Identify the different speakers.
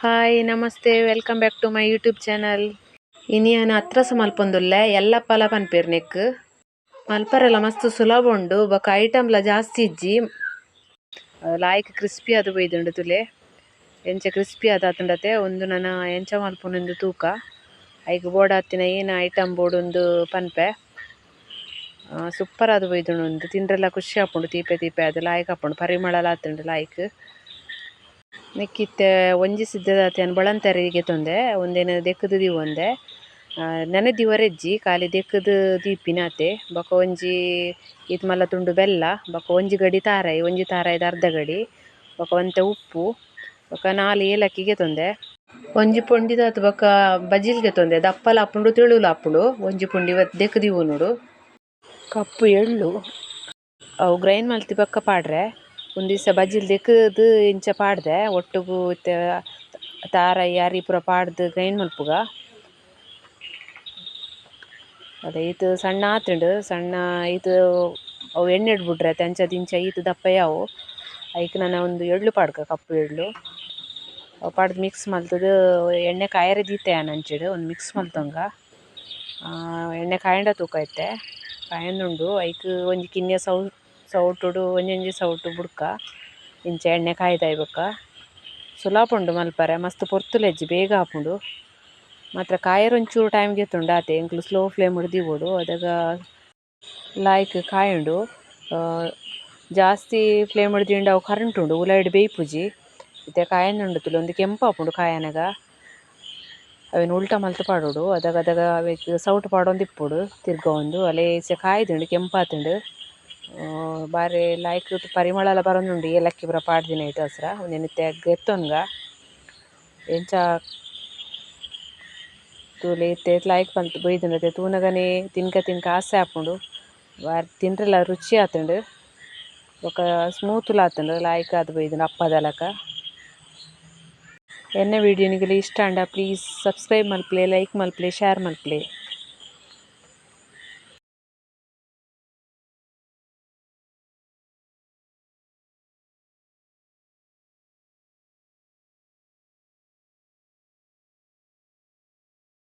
Speaker 1: Hi ನಮಸ್ತೆ. Welcome back to my YouTube channel ಇನಿಯನ ಹತ್ರಸ ಮಲ್ಪೊಂದುಲ್ಲೆ? ಎಲ್ಲ ಪಲ ಪನ್ಪೆರ್ ನೆಕ್ ಮಲ್ಪರೆಲ್ಲ ಮಸ್ತ್ ಸುಲಭ ಉಂಡು. ಬೊಕ ಐಟಮ್ಲ ಜಾಸ್ತಿ ಇಜ್ಜಿ. ಲಾಯ್ಕ್ ಕ್ರಿಸ್ಪಿ ಆದ್ ಬೈದುಂಡು ತುಲೆ. ಎಂಚ ಕ್ರಿಸ್ಪಿ ಆದ್ ಆತುಂಡತೆ. ಉಂದು ನನ ಎಂಚ ಮಲ್ಪೊಂದು ತೂಕ. ಐಕ್ ಬೋಡಾತಿನ ಏನ ಐಟಮ್ ಬೋಡೊಂದು ಪನ್ಪೆ. ಸೂಪರ್ ಆದ್ ಬೈದುಂಡು. ತಿನ್ರೆಲ ಖುಷಿ ಆಪುಂಡು. ದೀಪೆ ತೀಪೆ ಅದು ಲಾಯ್ಕ್ ಆಪುಂಡು. ಪರಿಮಳ ಆತುಂಡು ಲಾಯ್ಕ್ ನೆಕ್ಕಿತ್ತೆ ಒಂಜಿ ಸಿದ್ದದಾತಿಯನ್ ಬಳಂತೆರ್ ಈಗೆತೊಂದೆ ಉಂದೆನ್ ದೆಕ್ಕುದು ದಿವೊಂದೆ ನೆನೆ ದಿವರೆಜ್ಜಿ ದೆಕ್ಕುದು ದೀಪಿನ ಆತೆ ಬೊಕ ಒಂಜಿ ಈತ್ ಮಲ್ಲ ತುಂಡು ಬೆಲ್ಲ, ಬೊಕ ಒಂಜಿ ಗಡಿ ತಾರಾಯಿ, ಒಂಜಿ ತಾರಾಯಿದ ಅರ್ಧ ಗಡಿ, ಬೊಕ ಒಂತೆ ಉಪ್ಪು, ಬೊಕ ನಾಲ್ ಏಲಕ್ಕಿ ದೆತೊಂದೆ ಒಂಜಿ ಪೊಂಡಿದಾದ್ ಬೊಕ ಬಜಿಲ್ ದೆತೊಂದೆ ದಪ್ಪಲ ಆಪುಂಡು, ತಿಳುಲು ಆಪುಂಡು, ಒಂಜಿ ಪುಂಡಿ ದೆಕ್ಕ್ ನೋಡು. ಕಪ್ಪು ಎಳ್ಳು. ಅವು ಗ್ರೈಂಡ್ ಮಲ್ತಿ ಬೊಕ್ಕ ಪಾಡ್ರೆ. ಒಂದಿರ್ಸ ಬಜಿಲ್ ದೆಕ್ಕುದು ಇಂಚ ಪಾಡ್ದೆ, ಒಟ್ಟುಗು ಇತ್ತೆ ಯಾರಿ ಪೂರ ಪಾಡ್ದ್ ಗ್ರೈಂಡ್ ಮಲ್ಪುಗ ಅದೇ ಈತ್ ಸಣ್ಣ ಆತುಂಡು, ಸಣ್ಣ ಈತ್ ಅವು ಎಣ್ಣೆ ಬುಡ್ರೆ ಐತೆ ಅಂಚ ದಿಂಚ ಈತ್ ದಪ್ಪಯಾವು ಆವು ಐಕ್ ನನ ಒಂದು ಎಳ್ಳು ಪಾಡ್ಕ, ಕಪ್ಪು ಎಳ್ಳು. ಅವು ಪಾಡ್ದ್ ಮಿಕ್ಸ್ ಮಲ್ತದು ಎಣ್ಣೆ ಕಾಯರೆ ದೀತೆಯಾನ ಅಂಚಿಡ್, ಒಂದ್ ಮಿಕ್ಸ್ ಮಲ್ತೊಂಗ. ಎಣ್ಣೆ ಕಾಯಂಡ ತೂಕ ಇತ್ತೆ. ಉಂಡು ಐಕ್ ಒಂಜಿ ಕಿನ್ನె ಸೌಟುಡು, ಒಂಜೊಂಜಿ ಸೌಟು ಬುಡ್ಕ, ಇಂಚ ಎಣ್ಣೆ ಕಾಯ್ದಾಯೆ ಬೊಕ ಸುಲಾಪುಂಡು ಮಲ್ಪರೆ, ಮಸ್ತ್ ಪೊರ್ತುಲೆಜ್ಜಿ ಬೇಗ ಆಪುಂಡು ಮಾತ್ರ ಕಾಯರ್ ಒಂಚೂರು ಟೈಮ್ ಗೆತ್ತುಂಡು ಆತೆ, ಎಂಕ್ಲು ಸ್ಲೋ ಫ್ಲೇಮ್ ಡ್ ಅದಗ ಲಾಯ್ಕ್ ಕಾಯುಂಡು ಜಾಸ್ತಿ ಫ್ಲೇಮ್ ಡ್ ದೀಂಡ ಅವು ಕರೆಂಟ್ ಉಂಡು ಉಲಾಯಿಡ್ ಬೇಯ್ಪುಜಿ. ಇತ್ತೆ ಕಾಯೊಂದುಂಡು ತುಲು, ಒಂದು ಕೆಂಪು ಆಪುಂಡು ಕಾಯನಗ. ಅವೆನ್ ಉಲ್ಟ ಮಲ್ತ್ ಪಾಡೋಡು. ಅದಾಗ ಅದಾಗ ಅವೆಕ್ ಸೌಟ್ ಪಾಡೊಂದು ತಿರ್ಗ ಒಂದು. ಅಲೆ ಕಾಯ್ದುಂಡು ಕೆಂಪು ಆತುಂಡು. ಬಾರಿ ಲಾಯ್ಕ್ ಪರಿಮಳಲ ಬರೊಂದುಂಡು ಏಲಕ್ಕಿ ಪೂರ ಪಾಡ್ದಿನ ಐಟ್ ಅಸ್ರ. ಇತ್ತೆ ಎಗ್ಗ್ ಎತ್ತೊನ್ಗ ಎಂಚ ತೂಲೆ ಇತ್ತೆ ಲಾಯ್ಕ್ ಮಲ್ತ್ ಬೈದ್ಂಡತೆ ತೂನಗನೆ ತಿನ್ಕ ತಿನ್ಕ ಆಸೆ ಆಪುಂಡು. ಬಾರಿ ತಿಂಡ್ರೆಲ ರುಚಿ ಆತುಂಡು. ಬೊಕ ಸ್ಮೂತ್ ಲ ಆತುಂಡು. ಲಾಯ್ಕ್ ಆದ್ ಬೈದ್ಂಡ್ ಅಪ್ಪದಲಕ ಎನ್ನ ವೀಡಿಯೋ ನಿಕ್ಲೆ ಇಷ್ಟ ಆಂಡ ಪ್ಲೀಸ್ ಸಬ್ಸ್ಕ್ರೈಬ್ ಮಲ್ಪಲೆ, ಲೈಕ್ ಮಲ್ಪಲೆ, ಶೇರ್ ಮಲ್ಪಲೆ.